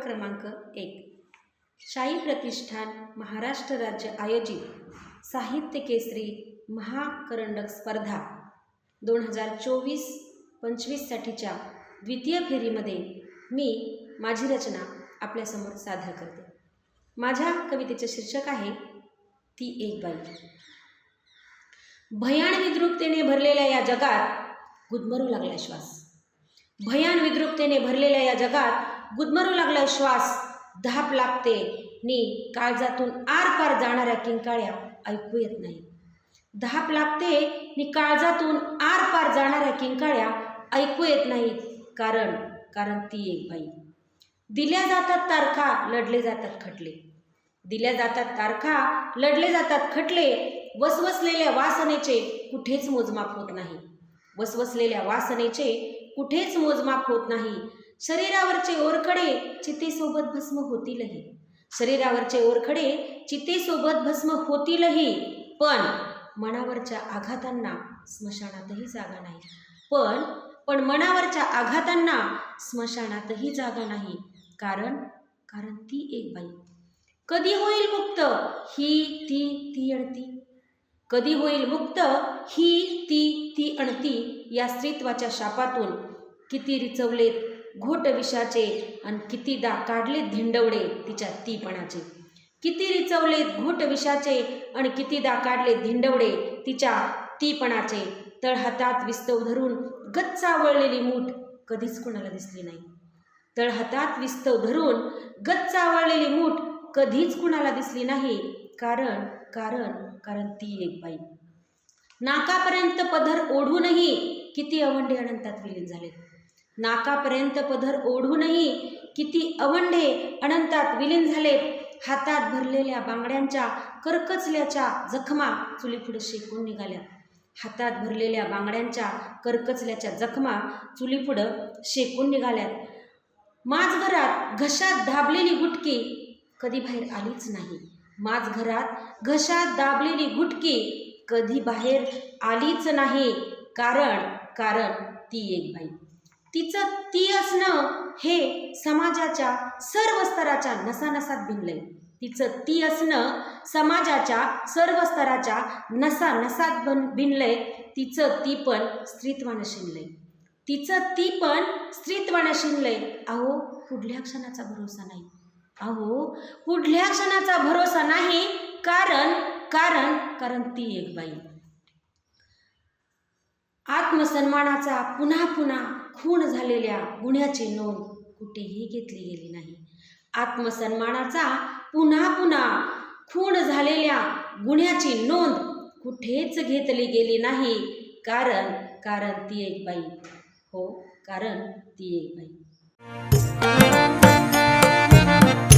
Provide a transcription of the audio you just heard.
क्रमांक एक. शाही प्रतिष्ठान महाराष्ट्र राज्य आयोजित साहित्य केसरी महाकरंडक स्पर्धा दोन हजार चोवीस पंचवीससाठीच्या द्वितीय फेरीमध्ये मी माझी रचना आपल्यासमोर सादर करते. माझ्या कवितेचे शीर्षक आहे ती एक बाई. भयान विद्रुपतेने भरलेल्या या जगात गुदमरू लागला श्वास. भयान विद्रुपतेने भरलेल्या या जगात गुदमरू लागला श्वास धाप लागते. नि काळजातून आरपार जाणाऱ्या किंकाळ्या ऐकू येत नाही. धाप लागते नी काळजातून आरपार जाणाऱ्या किंकाळ्या ऐकू येत नाहीत कारण कारण ती एक बाई. दिल्या जातात तारखा लढले जातात खटले. दिल्या जातात तारखा लढले जातात खटले. वसवसलेल्या वासनेचे कुठेच मोजमाप होत नाही. वसवसलेल्या वासनेचे कुठेच मोजमाप होत नाही. शरीरावरचे ओरखडे चितेसोबत भस्म होतीलही. शरीरावरचे ओरखडे चितेसोबत भस्म होतीलही. पण मनावरच्या आघातांना स्मशानातही जागा नाही. पण पण मनावरच्या आघातांना स्मशानातही जागा नाही. कारण कारण ती एक बाई. कधी होईल मुक्त? ही ती ती अडती. कधी होईल मुक्त? ही ती ती अणती या स्त्रीत्वाच्या शापातून किती रिचवलेत घोट विषाचे आणि कितीदा काढलेत धिंडवडे तिच्या तीपणाचे. किती रिचवलेत घोट विषाचे आणि कितीदा काढलेत धिंडवडे तिच्या तीपणाचे. तळहातात विस्तव धरून गच्चावळलेली मूठ कधीच कोणाला दिसली नाही. तळहातात विस्तव धरून गच्चावळलेली मूठ कधीच कुणाला दिसली नाही. कारण कारण कारण ती एक बाई. नाकापर्यंत पदर ओढूनही किती अवंढे अनंतात विलीन झाले नाकापर्यंत पदर ओढूनही किती अवंढे अनंतात विलीन झालेत. हातात भरलेल्या बांगड्यांच्या करकचल्याच्या जखमा चुलीपुढे शेकून निघाल्या. हातात भरलेल्या बांगड्यांच्या करकचल्याच्या जखमा चुलीपुढं शेकून निघाल्यात. माजघरात घशात दाबलेली गुटकी कधी बाहेर आलीच नाही. माझघरात घशात दाबलेली गुटकी कधी बाहेर आलीच नाही. कारण कारण ती एक बाई. तिचं ती असणं हे समाजाच्या सर्व स्तराच्या नसानसात भिनलंय. तिचं ती असणं समाजाच्या सर्व स्तराच्या नसा नसात बन भिनलंय. तिचं ती पण स्त्रीत्वानं शिनलंय. तिचं ती पण स्त्रीत्वानं शिनलंय. अहो पुढल्या क्षणाचा भरोसा नाही. अहो कुठल्या क्षणाचा भरोसा नाही? कारण कारण कारण ती एक बाई. आत्मसन्मानाचा पुन्हा पुन्हा खून झालेल्या गुन्ह्याची नोंद कुठेही घेतली गेली नाही. आत्मसन्मानाचा पुन्हा पुन्हा खून झालेल्या गुन्ह्याची नोंद कुठेच घेतली गेली नाही. कारण कारण ती एक बाई. हो कारण ती एक बाई. Thank you.